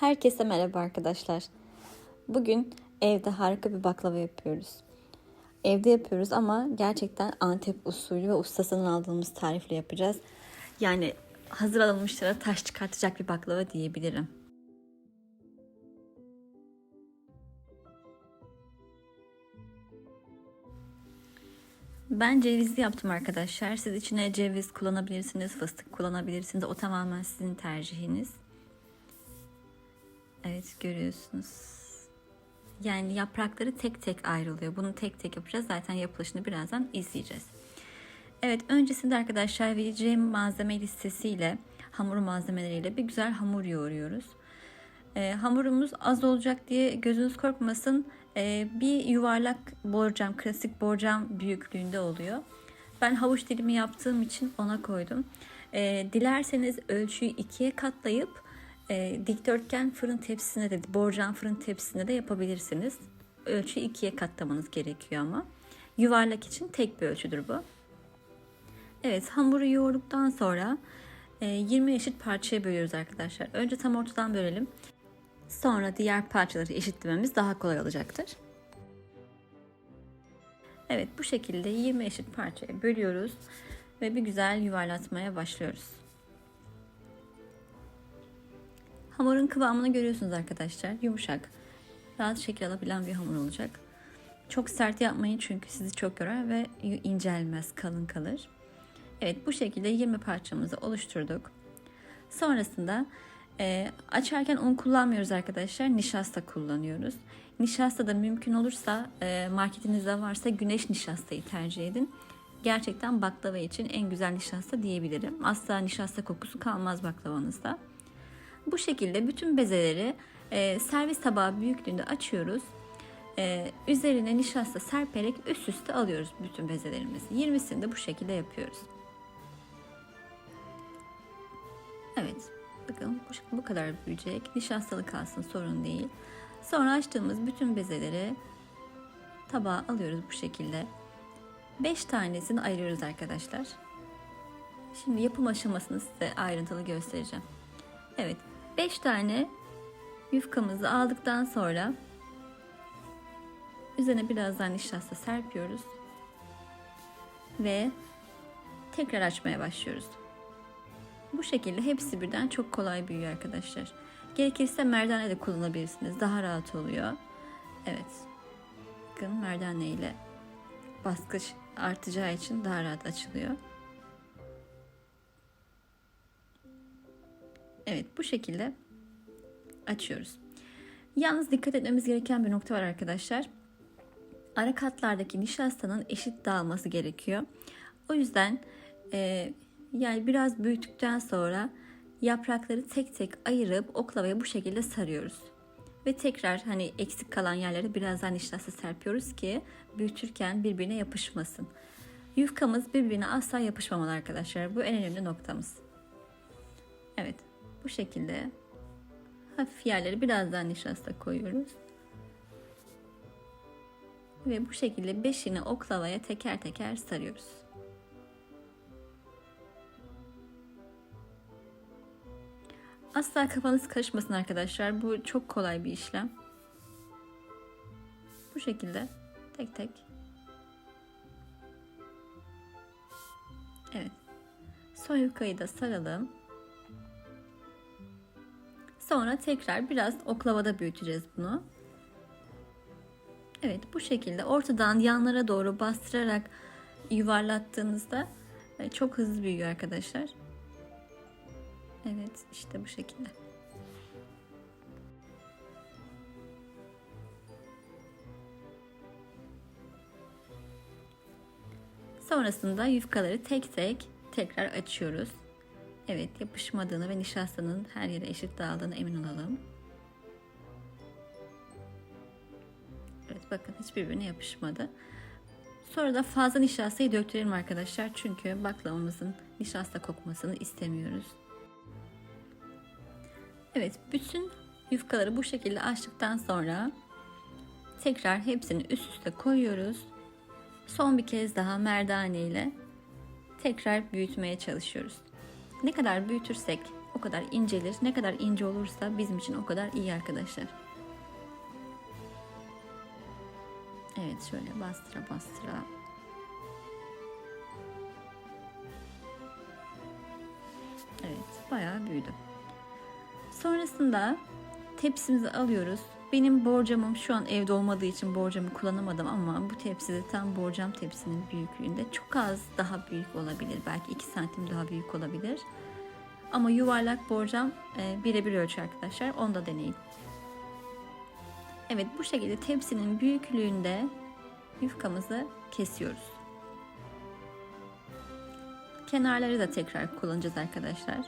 Herkese merhaba arkadaşlar. Bugün evde harika bir baklava yapıyoruz. Evde yapıyoruz ama gerçekten Antep usulü ve ustasından aldığımız tarifle yapacağız. Yani hazır alınmışlara taş çıkartacak bir baklava diyebilirim. Ben cevizli yaptım arkadaşlar. Siz içine ceviz kullanabilirsiniz, fıstık kullanabilirsiniz. O tamamen sizin tercihiniz. Evet görüyorsunuz. Yani yaprakları tek tek ayrılıyor. Bunu tek tek yapacağız. Zaten yapılışını birazdan izleyeceğiz. Evet öncesinde arkadaşlar vereceğim malzeme listesiyle hamur malzemeleriyle bir güzel hamur yoğuruyoruz. E, hamurumuz az olacak diye gözünüz korkmasın. E, bir yuvarlak borcam, klasik borcam büyüklüğünde oluyor. Ben havuç dilimi yaptığım için ona koydum. E, dilerseniz ölçüyü ikiye katlayıp e, dikdörtgen fırın tepsisine de borcam fırın tepsisine de yapabilirsiniz. Ölçü ikiye katlamanız gerekiyor ama. Yuvarlak için tek bir ölçüdür bu. Evet hamuru yoğurduktan sonra e, 20 eşit parçaya bölüyoruz arkadaşlar. Önce tam ortadan bölelim. Sonra diğer parçaları eşitlememiz daha kolay olacaktır. Evet bu şekilde 20 eşit parçaya bölüyoruz ve bir güzel yuvarlatmaya başlıyoruz. Hamurun kıvamını görüyorsunuz arkadaşlar. Yumuşak, rahat şekil alabilen bir hamur olacak. Çok sert yapmayın çünkü sizi çok yorar ve incelmez, kalın kalır. Evet bu şekilde 20 parçamızı oluşturduk. Sonrasında e, açarken un kullanmıyoruz arkadaşlar. Nişasta kullanıyoruz. Nişasta da mümkün olursa e, marketinizde varsa güneş nişastayı tercih edin. Gerçekten baklava için en güzel nişasta diyebilirim. Asla nişasta kokusu kalmaz baklavanızda. Bu şekilde bütün bezeleri e, servis tabağı büyüklüğünde açıyoruz. E, üzerine nişasta serperek üst üste alıyoruz bütün bezelerimizi. 20'sini de bu şekilde yapıyoruz. Evet. Bakın bu, bu kadar büyüyecek. Nişastalı kalsın sorun değil. Sonra açtığımız bütün bezeleri tabağa alıyoruz bu şekilde. 5 tanesini ayırıyoruz arkadaşlar. Şimdi yapım aşamasını size ayrıntılı göstereceğim. Evet 5 tane yufkamızı aldıktan sonra üzerine birazdan nişasta serpiyoruz. Ve tekrar açmaya başlıyoruz. Bu şekilde hepsi birden çok kolay büyüyor arkadaşlar. Gerekirse merdane de kullanabilirsiniz. Daha rahat oluyor. Evet. Bakın merdane ile baskı artacağı için daha rahat açılıyor. Evet bu şekilde açıyoruz. Yalnız dikkat etmemiz gereken bir nokta var arkadaşlar. Ara katlardaki nişastanın eşit dağılması gerekiyor. O yüzden e, yani biraz büyüttükten sonra yaprakları tek tek ayırıp oklavaya bu şekilde sarıyoruz. Ve tekrar hani eksik kalan yerlere biraz daha nişasta serpiyoruz ki büyütürken birbirine yapışmasın. Yufkamız birbirine asla yapışmamalı arkadaşlar. Bu en önemli noktamız. Evet bu şekilde hafif yerleri biraz daha nişasta koyuyoruz. Ve bu şekilde beşini oklavaya teker teker sarıyoruz. Asla kafanız karışmasın arkadaşlar. Bu çok kolay bir işlem. Bu şekilde tek tek. Evet. Son yufkayı da saralım. Sonra tekrar biraz oklavada büyüteceğiz bunu. Evet bu şekilde ortadan yanlara doğru bastırarak yuvarlattığınızda e, çok hızlı büyüyor arkadaşlar. Evet işte bu şekilde. Sonrasında yufkaları tek tek tekrar açıyoruz. Evet yapışmadığını ve nişastanın her yere eşit dağıldığını emin olalım. Evet bakın hiçbirbirine yapışmadı. Sonra da fazla nişastayı döktürelim arkadaşlar. Çünkü baklavamızın nişasta kokmasını istemiyoruz. Evet bütün yufkaları bu şekilde açtıktan sonra tekrar hepsini üst üste koyuyoruz. Son bir kez daha merdane ile tekrar büyütmeye çalışıyoruz. Ne kadar büyütürsek o kadar incelir. Ne kadar ince olursa bizim için o kadar iyi arkadaşlar. Evet şöyle bastıra bastıra. Evet bayağı büyüdü. Sonrasında tepsimizi alıyoruz. Benim borcamım şu an evde olmadığı için borcamı kullanamadım ama bu tepside tam borcam tepsinin büyüklüğünde çok az daha büyük olabilir. Belki 2 santim daha büyük olabilir. Ama yuvarlak borcam e, birebir ölçü arkadaşlar. Onu da deneyin. Evet bu şekilde tepsinin büyüklüğünde yufkamızı kesiyoruz. Kenarları da tekrar kullanacağız arkadaşlar.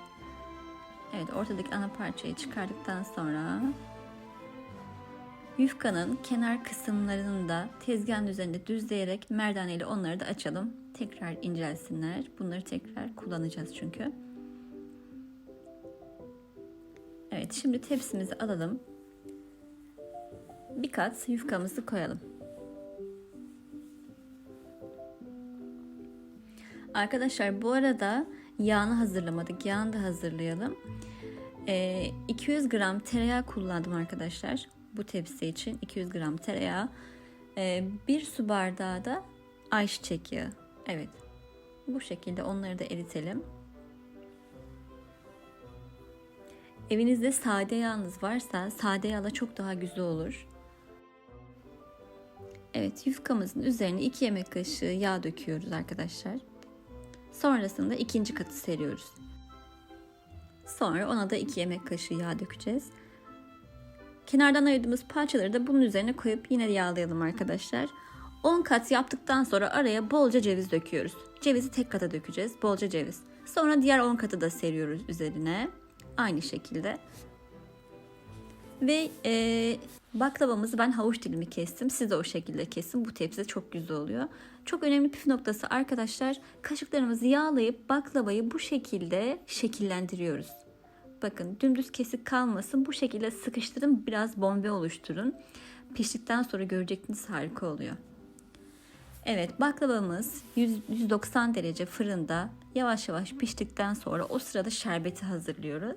Evet ortadaki ana parçayı çıkardıktan sonra yufkanın kenar kısımlarını da tezgahın üzerinde düzleyerek merdaneyle onları da açalım. Tekrar incelsinler. Bunları tekrar kullanacağız çünkü. Evet şimdi tepsimizi alalım. Bir kat yufkamızı koyalım. Arkadaşlar bu arada yağını hazırlamadık. Yağını da hazırlayalım. Ee, 200 gram tereyağı kullandım arkadaşlar. Bu tepsi için 200 gram tereyağı. Ee, bir su bardağı da ayçiçek yağı. Evet. Bu şekilde onları da eritelim. Evinizde sade yağınız varsa sade yağla çok daha güzel olur. Evet yufkamızın üzerine 2 yemek kaşığı yağ döküyoruz arkadaşlar. Sonrasında ikinci katı seriyoruz. Sonra ona da 2 yemek kaşığı yağ dökeceğiz. Kenardan ayırdığımız parçaları da bunun üzerine koyup yine yağlayalım arkadaşlar. 10 kat yaptıktan sonra araya bolca ceviz döküyoruz. Cevizi tek kata dökeceğiz. Bolca ceviz. Sonra diğer 10 katı da seriyoruz üzerine. Aynı şekilde. Ve e, baklavamızı ben havuç dilimi kestim. Siz de o şekilde kesin. Bu tepsi çok güzel oluyor. Çok önemli püf noktası arkadaşlar. Kaşıklarımızı yağlayıp baklavayı bu şekilde şekillendiriyoruz. Bakın dümdüz kesik kalmasın. Bu şekilde sıkıştırın. Biraz bombe oluşturun. Piştikten sonra göreceksiniz harika oluyor. Evet baklavamız 100, 190 derece fırında yavaş yavaş piştikten sonra o sırada şerbeti hazırlıyoruz.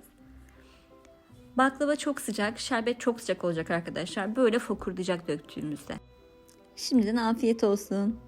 Baklava çok sıcak, şerbet çok sıcak olacak arkadaşlar. Böyle fokurdayacak döktüğümüzde. Şimdiden afiyet olsun.